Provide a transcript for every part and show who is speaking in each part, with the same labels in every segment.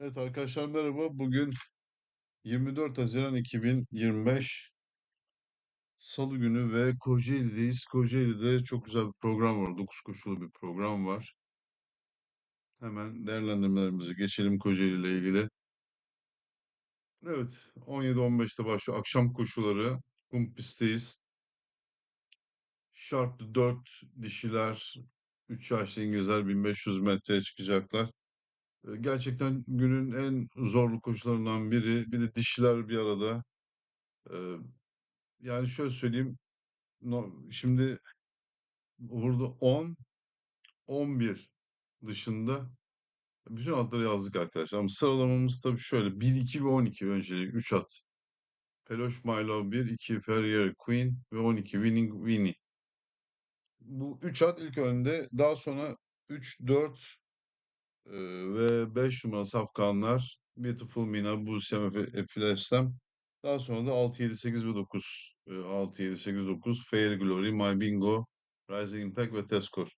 Speaker 1: Evet arkadaşlar merhaba. Bugün 24 Haziran 2025 Salı günü ve Kocaeli'deyiz. Kocaeli'de çok güzel bir program var. 9 koşulu bir program var. Hemen değerlendirmelerimize geçelim Kocaeli ile ilgili. Evet 17-15'te başlıyor. Akşam koşuları. Kum pistteyiz. Şartlı 4 dişiler, 3 yaşlı İngilizler 1500 metreye çıkacaklar. Gerçekten günün en zorlu koşularından biri. Bir de dişiler bir arada. Yani şöyle söyleyeyim. Şimdi burada 10, 11 dışında bütün atları yazdık arkadaşlar. Ama sıralamamız tabii şöyle. 1, 2 ve 12 öncelik 3 at. Peloş My Love 1, 2 Ferrier Queen ve 12 Winning Winnie. Bu 3 at ilk önde. Daha sonra 3, 4 e, ve 5 numaralı safkanlar. Beautiful Mina, Busem, Efilestem. Daha sonra da 6, 7, 8 ve 9. E, 6, 7, 8, 9. Fair Glory, My Bingo, Rising Impact ve Teskor.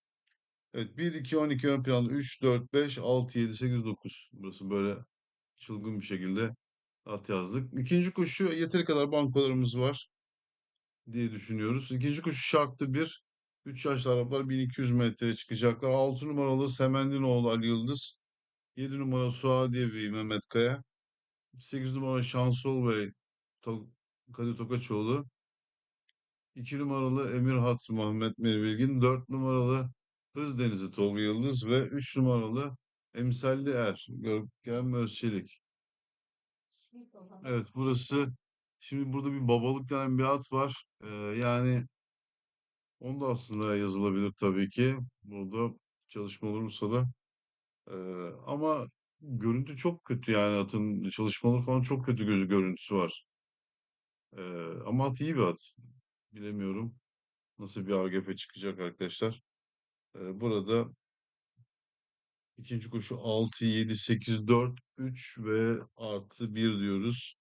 Speaker 1: Evet 1, 2, 12 ön planda 3, 4, 5, 6, 7, 8, 9. Burası böyle çılgın bir şekilde at yazdık. İkinci koşu yeteri kadar bankolarımız var diye düşünüyoruz. İkinci koşu şartlı bir. 3 yaşlı Araplar 1200 metreye çıkacaklar. 6 numaralı Semendinoğlu Ali Yıldız. 7 numara Suadiyevi Mehmet Kaya. 8 numara Şansol Bey To Kadir Tokaçoğlu. 2 numaralı Emirhat Muhammed Meribilgin. 4 numaralı Hız Denizi Tolga Yıldız ve 3 numaralı Emsalli Er Görkem Özçelik. Evet burası şimdi burada bir babalık denen bir at var. Ee, yani onu da aslında yazılabilir tabii ki. Burada çalışma olursa da. Ee, ama görüntü çok kötü yani atın çalışmaları falan çok kötü gözü görüntüsü var. Ee, ama at iyi bir at. Bilemiyorum nasıl bir AGF çıkacak arkadaşlar. Ee, burada ikinci koşu 6, 7, 8, 4, 3 ve artı 1 diyoruz.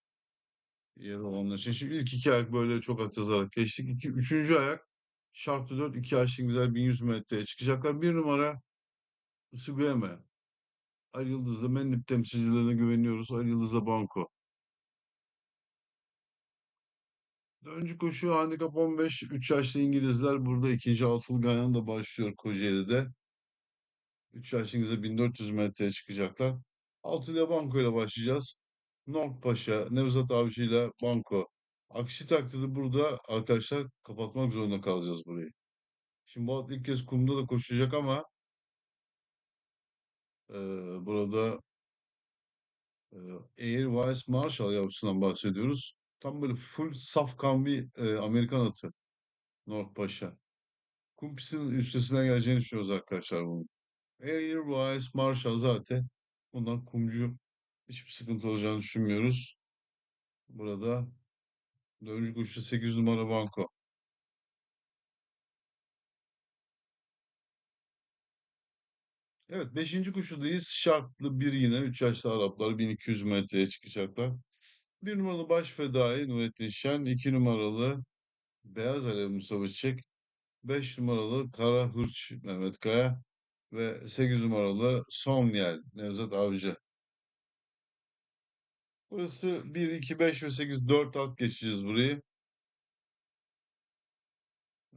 Speaker 1: Yer olanlar için. Şimdi ilk iki ayak böyle çok at yazarak geçtik. İki, üçüncü ayak şartlı 4, 2 yaşlı güzel 1100 metreye çıkacaklar. Bir numara Sugiyeme. Ali Yıldız'da Mendip temsilcilerine güveniyoruz. Ali Yıldız'da Banko. Dördüncü koşu handikap 15. 3 yaşlı İngilizler burada ikinci altılı ganyan da başlıyor Kocaeli'de. 3 yaşlı İngilizler 1400 metreye çıkacaklar. Altılı Banko ile başlayacağız. North Paşa, Nevzat Avcı ile Banko. Aksi takdirde burada arkadaşlar kapatmak zorunda kalacağız burayı. Şimdi bu ilk kez kumda da koşacak ama e, burada e, Airwise Marshall yavrusundan bahsediyoruz. Tam böyle full safkan bir e, Amerikan atı. North Paşa. Kum pistinin üstesinden geleceğini düşünüyoruz arkadaşlar bunun. Airwise Marshall zaten bundan kumcu hiçbir sıkıntı olacağını düşünmüyoruz. Burada dördüncü koşu 8 numara Banko. Evet beşinci koşudayız. Şartlı bir yine 3 yaşlı Araplar 1200 metreye çıkacaklar. Bir numaralı baş fedai Nurettin Şen. iki numaralı Beyaz Alev Mustafa Çiçek. Beş numaralı Kara Hırç Mehmet Kaya. Ve sekiz numaralı Somyel Nevzat Avcı. Burası 1, 2, 5 ve 8, 4 at geçeceğiz burayı.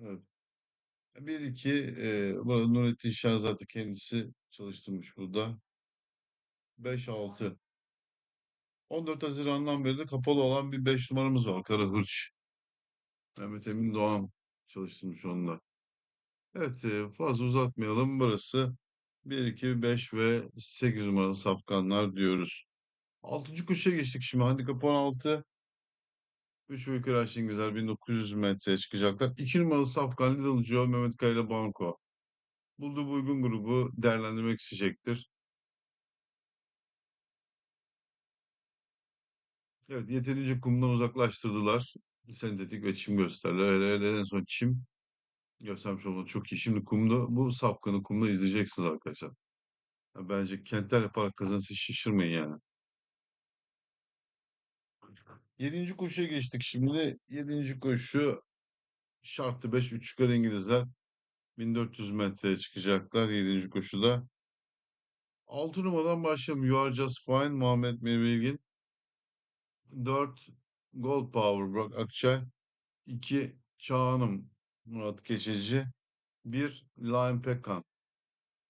Speaker 1: Evet. 1, 2, e, burada Nurettin Şen zaten kendisi çalıştırmış burada. 5, 6. 14 Haziran'dan beri de kapalı olan bir 5 numaramız var. Kara Hırç. Mehmet Emin Doğan çalıştırmış onunla. Evet e, fazla uzatmayalım. Burası 1, 2, 5 ve 8 numaralı safkanlar diyoruz. 6. koşuya geçtik şimdi. Handikap 16. 3 ve İngilizler 1900 metreye çıkacaklar. 2 numaralı safkan Little Joe Mehmet Kayla Banko. Bulduğu bu uygun grubu değerlendirmek isteyecektir. Evet yeterince kumdan uzaklaştırdılar. Sentetik ve çim gösterdiler. Hele hele en son çim göstermiş olmalı çok iyi. Şimdi kumda bu safkanı kumda izleyeceksiniz arkadaşlar. Ya bence kentler yaparak kazanırsa şaşırmayın yani. Yedinci koşuya geçtik şimdi. Yedinci koşu şartlı 5 3 yukarı İngilizler 1400 metreye çıkacaklar yedinci koşuda. 6 numaradan başlayalım. You Are Just Fine Muhammed Melvin. 4 Gold Power Burak Akçay. 2 Çağan'ım Murat Keçeci. 1 Lion Pekan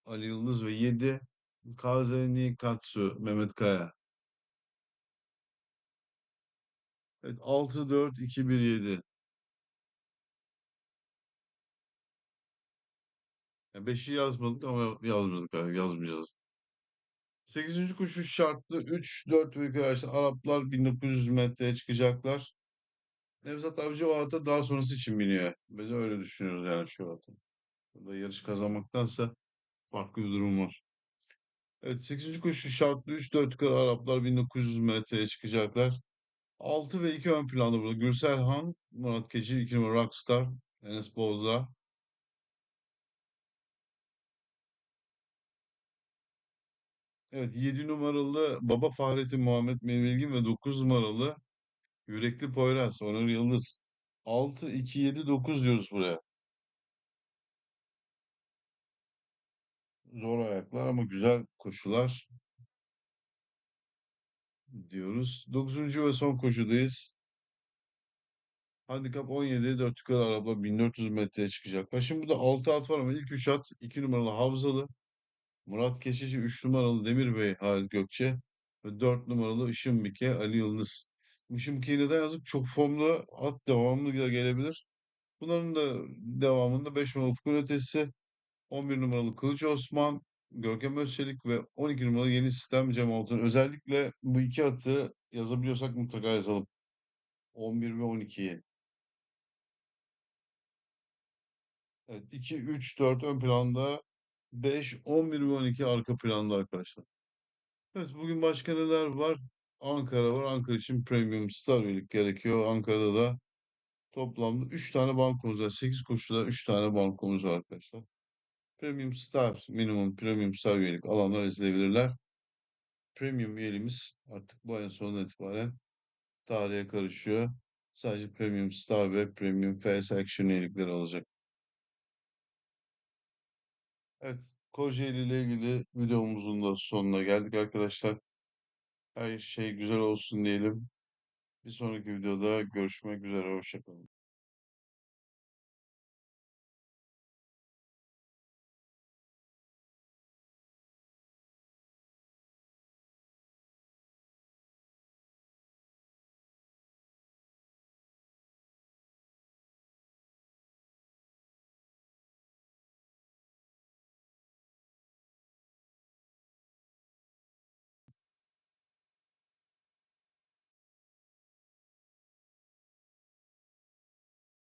Speaker 1: Ali Yıldız ve 7 Kazeni Katsu Mehmet Kaya. Evet 6 4 2 1 7. Yani 5'i yazmadık ama yazmadık abi yazmayacağız. 8. koşu şartlı 3 4 ve yukarı işte Araplar 1900 metreye çıkacaklar. Nevzat Avcı o ata daha sonrası için biniyor. Biz öyle düşünüyoruz yani şu atı. Burada yarış kazanmaktansa farklı bir durum var. Evet 8. koşu şartlı 3 4 yukarı Araplar 1900 metreye çıkacaklar. 6 ve 2 ön planda burada. Gürsel Han, Murat Keçi, 2 numara Rockstar, Enes Bozdağ. Evet 7 numaralı Baba Fahrettin Muhammed Melvin ve 9 numaralı Yürekli Poyraz, Onur Yıldız. 6, 2, 7, 9 diyoruz buraya. Zor ayaklar ama güzel koşular diyoruz. 9. ve son koşudayız. Handikap 17, 4 yukarı araba 1400 metreye çıkacaklar. Şimdi burada 6 at var ama ilk 3 at 2 numaralı Havzalı, Murat Keşici, 3 numaralı Demir Bey Halit Gökçe ve 4 numaralı Işınbike Ali Yıldız. Işınbike'yi neden yazık? Çok formlu at devamlı gelebilir. Bunların da devamında 5 numaralı Ufkun Ötesi, 11 numaralı Kılıç Osman, Görkem Özçelik ve 12 numaralı Yeni Sistem Cem Altın. Özellikle bu iki atı yazabiliyorsak mutlaka yazalım. 11 ve 12'yi. Evet 2, 3, 4 ön planda. 5, 11 ve 12 arka planda arkadaşlar. Evet bugün başka neler var? Ankara var. Ankara için premium star üyelik gerekiyor. Ankara'da da toplamda 3 tane bankomuz var. 8 koşuda 3 tane bankomuz var arkadaşlar. Premium Star, minimum Premium Star üyelik alanlar izleyebilirler. Premium üyeliğimiz artık bu ayın sonuna itibaren tarihe karışıyor. Sadece Premium Star ve Premium Face Action üyelikleri alacak. Evet, Kocaeli ile ilgili videomuzun da sonuna geldik arkadaşlar. Her şey güzel olsun diyelim. Bir sonraki videoda görüşmek üzere. Hoşçakalın.